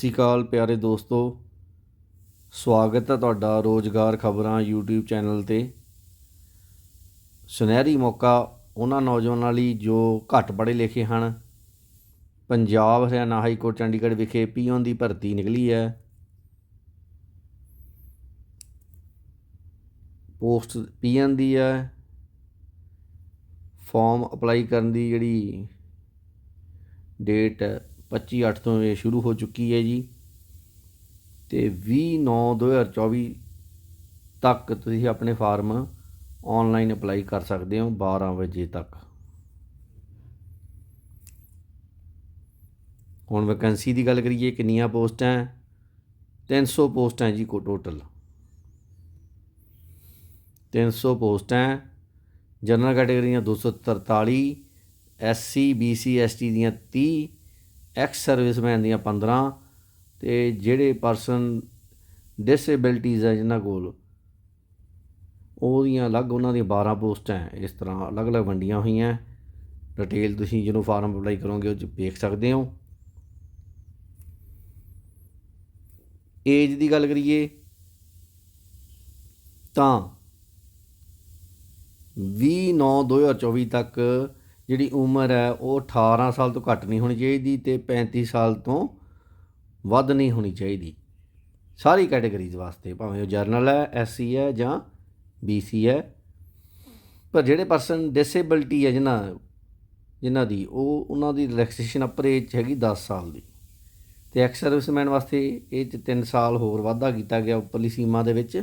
ਸ਼੍ਰੀ ਅਕਾਲ ਪਿਆਰੇ ਦੋਸਤੋ। ਸਵਾਗਤ ਹੈ ਤੁਹਾਡਾ ਰੋਜ਼ਗਾਰ ਖਬਰਾਂ YouTube ਚੈਨਲ ਤੇ। ਸੁਨਹਿਰੀ ਮੌਕਾ ਉਹਨਾਂ ਨੌਜਵਾਨਾਂ ਲਈ ਜੋ ਘੱਟ ਪੜ੍ਹੇ ਲਿਖੇ ਹਨ। ਪੰਜਾਬ, ਹਰਿਆਣਾ ਹਾਈ ਕੋਰਟ, ਚੰਡੀਗੜ੍ਹ ਵਿਖੇ ਪੀਓਨ ਦੀ ਭਰਤੀ ਨਿਕਲੀ ਹੈ। ਪੋਸਟ ਪੀਐਨ ਦੀ ਹੈ। ਫਾਰਮ ਅਪਲਾਈ ਕਰਨ ਦੀ ਜਿਹੜੀ ਡੇਟ 25 8 ਤੋਂ ਇਹ ਸ਼ੁਰੂ ਹੋ ਚੁੱਕੀ ਹੈ ਜੀ। ਤੇ 20 9 2024 ਤੱਕ ਤੁਸੀਂ ਆਪਣੇ ਫਾਰਮ ਆਨਲਾਈਨ ਅਪਲਾਈ ਕਰ ਸਕਦੇ ਹੋ 12 ਵਜੇ ਤੱਕ। ਹੁਣ ਵੈਕੈਂਸੀ ਦੀ ਗੱਲ ਕਰੀਏ, ਕਿੰਨੀਆਂ ਪੋਸਟਾਂ 300 ਪੋਸਟਾਂ ਜੀ ਕੋ ਟੋਟਲ 300 ਪੋਸਟਾਂ ਜਨਰਲ ਕੈਟਾਗਰੀਆਂ 243 ਐਸਸੀ ਬੀਸੀ ਐਸਟੀ ਦੀਆਂ 30 ਐਕਸ ਸਰਵਿਸਮੈਨ ਦੀਆਂ 15 ਤੇ ਜਿਹੜੇ ਪਰਸਨ ਡਿਸੇਬਿਲਟੀਜ਼ ਹੈ ਜਿਨ੍ਹਾਂ ਕੋਲ, ਉਹਦੀਆਂ ਅਲੱਗ ਉਹਨਾਂ ਦੀਆਂ 12 ਪੋਸਟਾਂ ਇਸ ਤਰ੍ਹਾਂ ਅਲੱਗ-ਅਲੱਗ ਵੰਡੀਆਂ ਹੋਈਆਂ। ਡਿਟੇਲ ਤੁਸੀਂ ਜਿਹਨੂੰ ਫਾਰਮ ਅਪਲਾਈ ਕਰੋਗੇ, ਉਹ 'ਚ ਵੇਖ ਸਕਦੇ ਹੋ। ਏਜ ਦੀ ਗੱਲ ਕਰੀਏ, ਤਾਂ 20 9 2024 ਤੱਕ ਜਿਹੜੀ ਉਮਰ ਹੈ ਉਹ 18 ਸਾਲ ਤੋਂ ਘੱਟ ਨਹੀਂ ਹੋਣੀ ਚਾਹੀਦੀ ਤੇ 35 ਸਾਲ ਤੋਂ ਵੱਧ ਨਹੀਂ ਹੋਣੀ ਚਾਹੀਦੀ। ਸਾਰੀ ਕੈਟਾਗਰੀਜ਼ ਵਾਸਤੇ, ਭਾਵੇਂ ਉਹ ਜਰਨਲ ਹੈ ਐਸਸੀ ਹੈ ਜਾਂ ਬੀਸੀ ਹੈ। ਪਰ ਜਿਹੜੇ ਪਰਸਨ ਡਿਸੇਬਿਲਟੀ ਹੈ ਜਿਨ੍ਹਾਂ ਜਿਨ੍ਹਾਂ ਦੀ, ਉਹ ਉਹਨਾਂ ਦੀ ਰਿਲੈਕਸੇਸ਼ਨ ਅਪਰ ਏਜ ਹੈਗੀ 10 ਸਾਲ ਦੀ। ਤੇ ਐਕਸ ਸਰਵਿਸਮੈਨ ਵਾਸਤੇ ਇਹ 'ਚ 3 ਸਾਲ ਹੋਰ ਵਾਧਾ ਕੀਤਾ ਗਿਆ ਉੱਪਰਲੀ ਸੀਮਾ ਦੇ ਵਿੱਚ।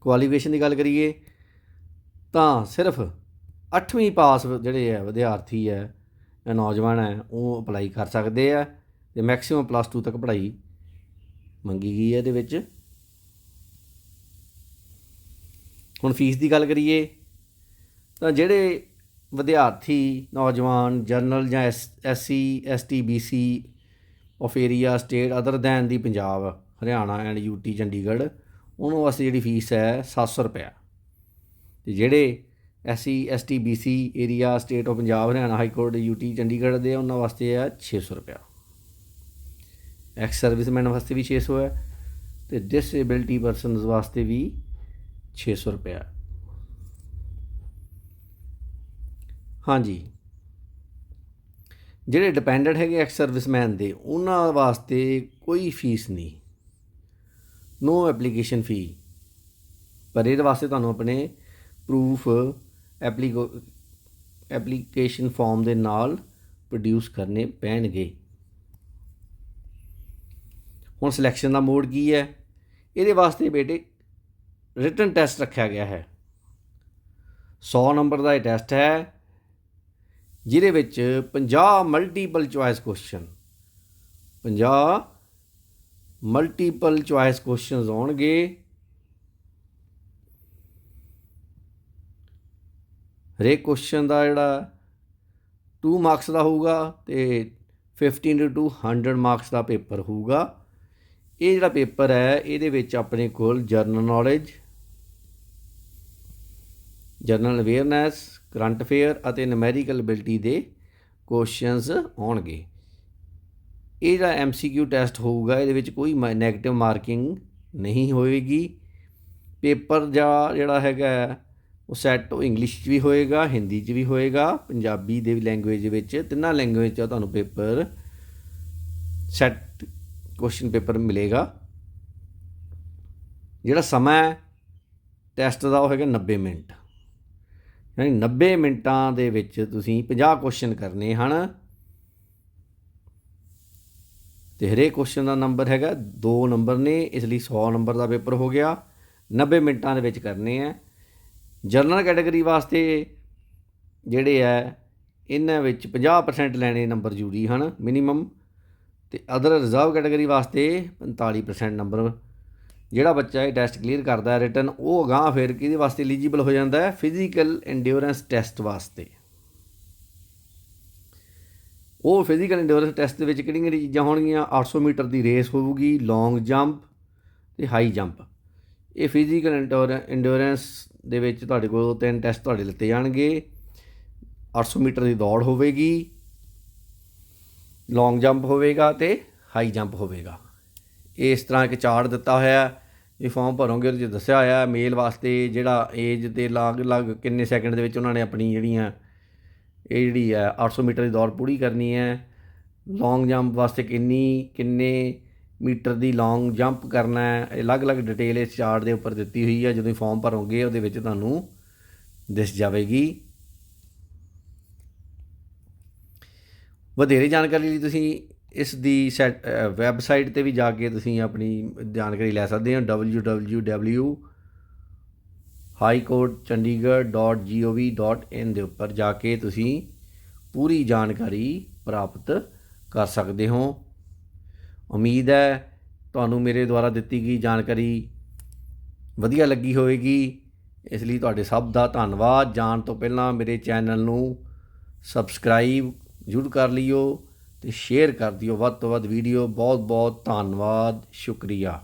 ਕੁਆਲੀਫਿਕੇਸ਼ਨ ਦੀ ਗੱਲ ਕਰੀਏ ਤਾਂ ਸਿਰਫ 8ਵੀਂ ਪਾਸ ਜਿਹੜੇ ਹੈ ਵਿਦਿਆਰਥੀ ਹੈ, ਜਾਂ ਨੌਜਵਾਨ ਹੈ, ਉਹ ਅਪਲਾਈ ਕਰ ਸਕਦੇ ਆ ਤੇ ਮੈਕਸਿਮਮ ਪਲੱਸ 2 ਤੱਕ ਪੜ੍ਹਾਈ ਮੰਗੀ ਗਈ ਹੈ ਇਹਦੇ ਵਿੱਚ। ਹੁਣ ਫੀਸ ਦੀ ਗੱਲ ਕਰੀਏ, ਤਾਂ ਜਿਹੜੇ ਵਿਦਿਆਰਥੀ, ਨੌਜਵਾਨ ਜਨਰਲ ਜਾਂ SC ST BC of area state other than the Punjab, Haryana and UT Chandigarh, ਉਹਨਾਂ ਵਾਸਤੇ ਜਿਹੜੀ ਫੀਸ ਹੈ 700 ਰੁਪਇਆ। ਤੇ ਜਿਹੜੇ SC, ST, BC area state of Punjab Haryana high court UT Chandigarh ਦੇ ਉਹਨਾਂ ਵਾਸਤੇ ਹੈ 600 ਰੁਪਇਆ। ਐਕਸ ਸਰਵਿਸਮੈਨ ਵਾਸਤੇ ਵੀ 600 ਹੈ ਤੇ ਡਿਸੇਬਿਲਟੀ ਪਰਸਨਸ ਵਾਸਤੇ ਵੀ 600 ਰੁਪਇਆ। ਹਾਂਜੀ। ਜਿਹੜੇ ਡਿਪੈਂਡੈਂਟ ਹੈਗੇ ਐਕਸ ਸਰਵਿਸਮੈਨ ਦੇ, ਉਹਨਾਂ ਵਾਸਤੇ ਕੋਈ ਫੀਸ ਨਹੀਂ। ਨੋ ਐਪਲੀਕੇਸ਼ਨ ਫੀ ਪਰ ਇਹਦੇ ਵਾਸਤੇ ਤੁਹਾਨੂੰ ਆਪਣੇ ਪ੍ਰੂਫ ਐਪਲੀਕੋ ਐਪਲੀਕੇਸ਼ਨ ਫਾਰਮ ਦੇ ਨਾਲ ਪ੍ਰੋਡਿਊਸ ਕਰਨੇ ਪੈਣਗੇ। ਹੁਣ ਸਿਲੈਕਸ਼ਨ ਦਾ ਮੋਡ ਕੀ ਹੈ? ਇਹਦੇ ਵਾਸਤੇ ਬੇਟੇ ਰਿਟਨ ਟੈਸਟ ਰੱਖਿਆ ਗਿਆ ਹੈ। 100 ਨੰਬਰ ਦਾ ਇਹ ਟੈਸਟ ਹੈ, ਜਿਹਦੇ ਵਿੱਚ 50 multiple choice question 50 multiple choice questions ਆਉਣਗੇ। ਹਰੇਕ ਕੁਐਸਚਨ ਦਾ ਜਿਹੜਾ 2 ਮਾਰਕਸ ਦਾ ਹੋਊਗਾ ਤੇ 15 ਟੂ 100 ਮਾਰਕਸ ਦਾ ਪੇਪਰ ਹੋਊਗਾ। ਇਹ ਜਿਹੜਾ ਪੇਪਰ ਹੈ, ਇਹਦੇ ਵਿੱਚ ਆਪਣੇ ਕੋਲ general knowledge general awareness current affair ਅਤੇ ਨੂਮੈਰੀਕਲ ਐਬਿਲਿਟੀ ਦੇ ਕੁਐਸਚਨਸ ਆਉਣਗੇ। ਇਹ ਜਿਹੜਾ ਐਮਸੀਕਿਊ ਟੈਸਟ ਹੋਊਗਾ, ਇਹਦੇ ਵਿੱਚ ਕੋਈ ਨੈਗੇਟਿਵ ਮਾਰਕਿੰਗ ਨਹੀਂ ਹੋਏਗੀ। ਪੇਪਰ ਦਾ ਜਿਹੜਾ ਹੈਗਾ ਉਹ ਸੈੱਟ ਉਹ ਇੰਗਲਿਸ਼ 'ਚ ਵੀ ਹੋਏਗਾ ਹਿੰਦੀ 'ਚ ਵੀ ਹੋਏਗਾ, ਪੰਜਾਬੀ ਦੇ ਵੀ ਲੈਂਗੁਏਜ ਵਿੱਚ ਤਿੰਨਾਂ ਲੈਂਗੁਏਜ 'ਚ ਤੁਹਾਨੂੰ ਪੇਪਰ ਸੈੱਟ ਕੁਐਸਚਨ ਪੇਪਰ ਮਿਲੇਗਾ। ਜਿਹੜਾ ਸਮਾਂ ਟੈਸਟ ਦਾ ਉਹ ਹੈਗਾ 90 ਮਿੰਟ। ਯਾਨੀ 90 ਮਿੰਟਾਂ ਦੇ ਵਿੱਚ ਤੁਸੀਂ 50 ਕੁਐਸਚਨ ਕਰਨੇ ਹਨ। ਤੇ ਹਰੇਕ ਕੁਐਸਚਨ ਦਾ ਨੰਬਰ ਹੈਗਾ 2 ਨੰਬਰ ਨੇ, ਇਸ ਲਈ 100 ਨੰਬਰ ਦਾ ਪੇਪਰ ਹੋ ਗਿਆ। 90 ਮਿੰਟਾਂ ਦੇ ਵਿੱਚ ਕਰਨੇ ਆ ਜਨਰਲ ਕੈਟਾਗਰੀ ਵਾਸਤੇ ਜਿਹੜੇ ਹੈ ਇਹਨਾਂ ਵਿੱਚ 50% ਲੈਣੇ ਨੰਬਰ ਜ਼ਰੂਰੀ ਹਨ ਮਿਨੀਮਮ ਤੇ ਅਦਰ ਰਿਜ਼ਰਵ ਕੈਟਾਗਰੀ ਵਾਸਤੇ 45% ਨੰਬਰ। ਜਿਹੜਾ ਬੱਚਾ ਇਹ ਟੈਸਟ ਕਲੀਅਰ ਕਰਦਾ ਹੈ ਰਿਟਨ ਉਹ ਅਗਾਹ ਫਿਰ ਕਿਹਦੇ ਵਾਸਤੇ ਐਲੀਜੀਬਲ ਹੋ ਜਾਂਦਾ ਹੈ? ਫਿਜ਼ੀਕਲ ਐਂਡਿਓਰੈਂਸ ਟੈਸਟ ਵਾਸਤੇ। ਉਹ ਫਿਜ਼ੀਕਲ ਐਂਡਿਓਰੈਂਸ ਟੈਸਟ ਦੇ ਵਿੱਚ ਕਿਹੜੀਆਂ ਕਿਹੜੀਆਂ ਚੀਜ਼ਾਂ ਹੋਣਗੀਆਂ? 800 ਮੀਟਰ ਦੀ ਰੇਸ ਹੋਊਗੀ ਲੌਂਗ ਜੰਪ ਤੇ ਹਾਈ ਜੰਪ ਇਹ ਫਿਜ਼ੀਕਲ ਐਂਡਿਓਰੈਂਸ ਦੇ ਵਿੱਚ ਤੁਹਾਡੇ ਕੋਲ ਤਿੰਨ ਟੈਸਟ ਤੁਹਾਡੇ ਲਿੱਤੇ ਜਾਣਗੇ। 800 ਮੀਟਰ ਦੀ ਦੌੜ ਹੋਵੇਗੀ। ਲੌਂਗ ਜੰਪ ਹੋਵੇਗਾ ਤੇ ਹਾਈ ਜੰਪ ਹੋਵੇਗਾ। ਇਸ ਤਰ੍ਹਾਂ ਇੱਕ ਚਾਰਟ ਦਿੱਤਾ ਹੋਇਆ ਹੈ। ਇਹ ਫਾਰਮ ਭਰੋਗੇ, ਉਹਦੇ 'ਚ ਦੱਸਿਆ ਹੋਇਆ ਮੇਲ ਵਾਸਤੇ ਜਿਹੜਾ ਏਜ ਦੇ ਲਾਗ ਲੱਗ ਕਿੰਨੇ ਸੈਕਿੰਡ ਦੇ ਵਿੱਚ ਉਹਨਾਂ ਨੇ ਆਪਣੀ ਜਿਹੜੀਆਂ, ਇਹ ਜਿਹੜੀ ਹੈ 800 ਮੀਟਰ ਦੀ ਦੌੜ ਪੂਰੀ ਕਰਨੀ ਹੈ। ਲੌਂਗ ਜੰਪ ਵਾਸਤੇ ਕਿੰਨੀ, ਕਿੰਨੇ ਮੀਟਰ ਦੀ ਲੌਂਗ ਜੰਪ ਕਰਨਾ ਹੈ। ਅਲੱਗ-ਅਲੱਗ ਡਿਟੇਲ ਇਸ ਚਾਰਟ ਦੇ ਉੱਪਰ ਦਿੱਤੀ ਹੋਈ ਹੈ। ਜਦੋਂ ਫਾਰਮ ਭਰੋਗੇ, ਉਹਦੇ ਵਿੱਚ ਤੁਹਾਨੂੰ ਦਿਸ ਜਾਵੇਗੀ। ਵਧੇਰੇ ਜਾਣਕਾਰੀ ਲਈ ਤੁਸੀਂ ਇਸ ਦੀ ਵੈਬਸਾਈਟ ਤੇ ਵੀ ਜਾ ਕੇ ਤੁਸੀਂ ਆਪਣੀ ਜਾਣਕਾਰੀ ਲੈ ਸਕਦੇ ਹੋ। www highcourtchandigarh.gov.in ਦੇ ਉੱਪਰ ਜਾ ਕੇ ਤੁਸੀਂ ਪੂਰੀ ਜਾਣਕਾਰੀ ਪ੍ਰਾਪਤ ਕਰ ਸਕਦੇ ਹੋ। ਉਮੀਦ ਹੈ ਤੁਹਾਨੂੰ ਮੇਰੇ ਦੁਆਰਾ ਦਿੱਤੀ ਗਈ ਜਾਣਕਾਰੀ ਵਧੀਆ ਲੱਗੀ ਹੋਵੇਗੀ। ਇਸ ਲਈ ਤੁਹਾਡੇ ਸਭ ਦਾ ਧੰਨਵਾਦ। ਜਾਣ ਤੋਂ ਪਹਿਲਾਂ ਮੇਰੇ ਚੈਨਲ ਨੂੰ ਸਬਸਕ੍ਰਾਈਬ ਜ਼ਰੂਰ ਕਰ ਲਿਓ ਤੇ ਸ਼ੇਅਰ ਕਰ ਦਿਓ। ਵੱਧ ਤੋਂ ਵੱਧ ਵੀਡੀਓ। ਬਹੁਤ ਬਹੁਤ ਧੰਨਵਾਦ। ਸ਼ੁਕਰੀਆ।